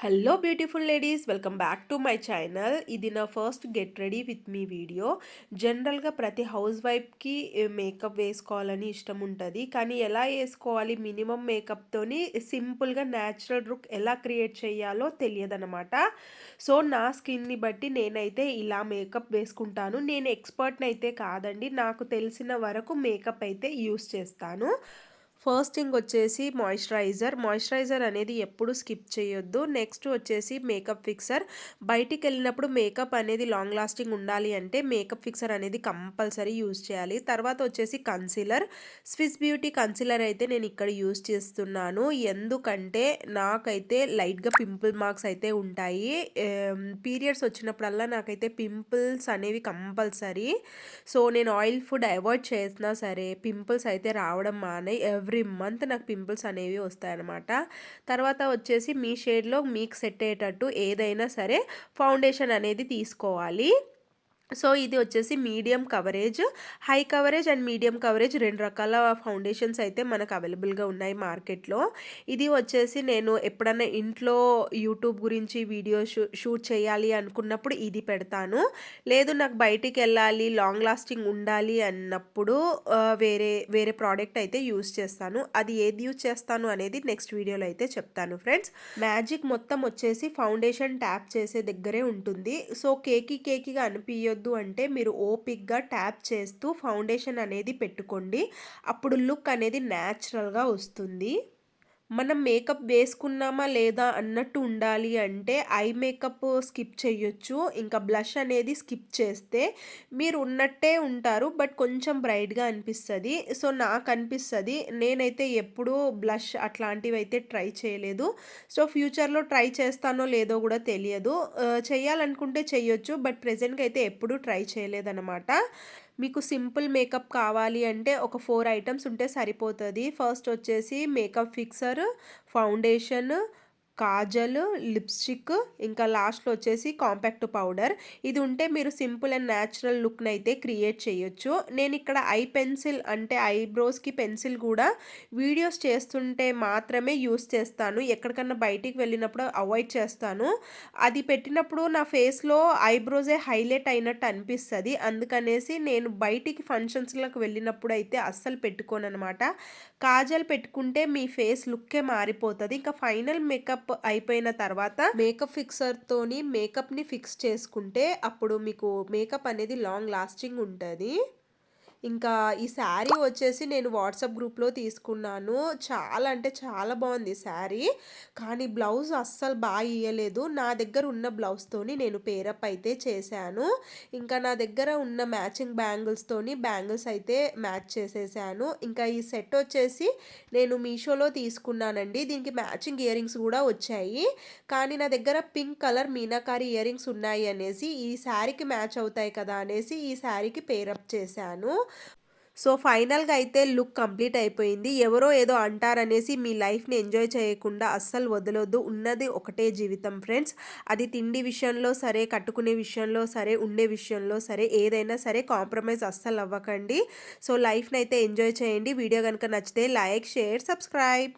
Hello beautiful ladies welcome back to my channel ఇది నా first get ready with me video జనరల్గా ప్రతి house వైఫ్కి మేకప్ వేసుకోవాలని ఇష్టం ఉంటుంది. కానీ ఎలా వేసుకోవాలి? మినిమం మేకప్తోని సింపుల్గా న్యాచురల్ లుక్ ఎలా క్రియేట్ చేయాలో తెలియదనమాట సో నా స్కిన్ని బట్టి నేనైతే ఇలా మేకప్ వేసుకుంటాను. నేను ఎక్స్పర్ట్ని అయితే కాదండి. నాకు తెలిసిన వరకు మేకప్ అయితే యూస్ చేస్తాను. ఫస్ట్ థింగ్ వచ్చేసి మాయిశ్చరైజర్. మాయిశ్చరైజర్ అనేది ఎప్పుడు స్కిప్ చేయొద్దు. నెక్స్ట్ వచ్చేసి మేకప్ ఫిక్సర్. బయటికి వెళ్ళినప్పుడు మేకప్ అనేది లాంగ్ లాస్టింగ్ ఉండాలి అంటే మేకప్ ఫిక్సర్ అనేది కంపల్సరీ యూజ్ చేయాలి. తర్వాత వచ్చేసి కన్సీలర్. స్విస్ బ్యూటీ కన్సీలర్ అయితే నేను ఇక్కడ యూజ్ చేస్తున్నాను. ఎందుకంటే నాకైతే లైట్గా పింపుల్ మార్క్స్ అయితే ఉంటాయి. పీరియడ్స్ వచ్చినప్పుడల్లా నాకైతే పింపుల్స్ అనేవి కంపల్సరీ. సో నేను ఆయిల్ ఫుడ్ అవాయిడ్ చేసినా సరే పింపుల్స్ అయితే రావడం మానే ఎవ్రీ ఎవ్రీ మంత్ నాకు పింపుల్స్ అనేవి వస్తాయన్నమాట. తర్వాత వచ్చేసి మీ షేడ్లో మీకు సెట్ అయ్యేటట్టు ఏదైనా సరే ఫౌండేషన్ అనేది తీసుకోవాలి. సో ఇది వచ్చేసి medium coverage high coverage and medium coverage రెండు రకాల ఫౌండేషన్స్ అయితే మనకు అవైలబుల్గా ఉన్నాయి మార్కెట్లో. ఇది వచ్చేసి నేను ఎప్పుడన్నా ఇంట్లో యూట్యూబ్ గురించి వీడియో షూట్ చేయాలి అనుకున్నప్పుడు ఇది పెడతాను. లేదు నాకు బయటికి వెళ్ళాలి లాంగ్ లాస్టింగ్ ఉండాలి అన్నప్పుడు వేరే వేరే ప్రోడక్ట్ అయితే యూస్ చేస్తాను. అది ఏది యూజ్ చేస్తాను అనేది నెక్స్ట్ వీడియోలో అయితే చెప్తాను ఫ్రెండ్స్. మ్యాజిక్ మొత్తం వచ్చేసి ఫౌండేషన్ ట్యాప్ చేసే దగ్గరే ఉంటుంది. సో కేకి కేకిగా అనిపించదు చేయొద్దు అంటే మీరు ఓపిక్గా ట్యాప్ చేస్తూ ఫౌండేషన్ అనేది పెట్టుకోండి. అప్పుడు లుక్ అనేది న్యాచురల్గా వస్తుంది. మనం మేకప్ వేసుకున్నామా లేదా అన్నట్టు ఉండాలి అంటే ఐ మేకప్ స్కిప్ చేయొచ్చు. ఇంకా బ్లష్ అనేది స్కిప్ చేస్తే మీరు ఉన్నట్టే ఉంటారు బట్ కొంచెం బ్రైట్గా అనిపిస్తుంది. సో నాకు అనిపిస్తుంది. నేనైతే ఎప్పుడూ బ్లష్ అట్లాంటివి అయితే ట్రై చేయలేదు. సో ఫ్యూచర్లో ట్రై చేస్తానో లేదో కూడా తెలియదు. చేయాలనుకుంటే చేయొచ్చు బట్ ప్రజెంట్గా అయితే ఎప్పుడూ ట్రై చేయలేదన్నమాట. మీకు సింపుల్ మేకప్ కావాలి అంటే ఒక ఫోర్ ఐటమ్స్ ఉంటే సరిపోతుంది. ఫస్ట్ వచ్చేసి makeup fixer foundation kajal lipstick ఇంకా లాస్ట్లో వచ్చేసి కాంపాక్ట్ పౌడర్. ఇది ఉంటే మీరు సింపుల్ అండ్ న్యాచురల్ లుక్ని అయితే క్రియేట్ చేయొచ్చు. నేను ఇక్కడ ఐ పెన్సిల్ అంటే ఐబ్రోస్కి పెన్సిల్ కూడా వీడియోస్ చేస్తుంటే మాత్రమే యూస్ చేస్తాను. ఎక్కడికన్నా బయటికి వెళ్ళినప్పుడు అవాయిడ్ చేస్తాను. అది పెట్టినప్పుడు నా ఫేస్లో ఐబ్రోసే హైలైట్ అయినట్టు అనిపిస్తుంది. అందుకనేసి నేను బయటికి ఫంక్షన్స్లకు వెళ్ళినప్పుడు అయితే అస్సలు పెట్టుకోను అనమాట కాజల్ పెట్టుకుంటే మీ ఫేస్ లుక్కే మారిపోతుంది. ఇంకా ఫైనల్ మేకప్ మేకప్ అయిపోయిన తర్వాత మేకప్ ఫిక్సర్ తోని మేకప్ని ఫిక్స్ చేసుకుంటే అప్పుడు మీకు మేకప్ అనేది లాంగ్ లాస్టింగ్ ఉంటుంది. ఇంకా ఈ శారీ వచ్చేసి నేను వాట్సాప్ గ్రూప్లో తీసుకున్నాను. చాలా అంటే చాలా బాగుంది శారీ. కానీ బ్లౌజ్ అస్సలు బాగా ఇయ్యలేదు. నా దగ్గర ఉన్న బ్లౌజ్తోని నేను పేరప్ అయితే చేశాను. ఇంకా నా దగ్గర ఉన్న మ్యాచింగ్ బ్యాంగిల్స్తోని బ్యాంగిల్స్ అయితే మ్యాచ్ చేసేసాను. ఇంకా ఈ సెట్ వచ్చేసి నేను మీషోలో తీసుకున్నానండి. దీనికి మ్యాచింగ్ ఇయర్ రింగ్స్ కూడా వచ్చాయి. కానీ నా దగ్గర pink colour meenakari earrings ఉన్నాయి అనేసి ఈ శారీకి మ్యాచ్ అవుతాయి కదా అనేసి ఈ శారీకి పేరప్ చేశాను. సో ఫైనల్గా అయితే లుక్ కంప్లీట్ అయిపోయింది. ఎవరో ఏదో అంటారనేసి మీ లైఫ్ని ఎంజాయ్ చేయకుండా అస్సలు వదలొద్దు. ఉన్నది ఒకటే జీవితం ఫ్రెండ్స్. అది తిండి విషయంలో సరే కట్టుకునే విషయంలో సరే ఉండే విషయంలో సరే ఏదైనా సరే కాంప్రమైజ్ అస్సలు అవ్వకండి. సో లైఫ్ని అయితే ఎంజాయ్ చేయండి. వీడియో కనుక నచ్చితే లైక్ షేర్ సబ్స్క్రైబ్.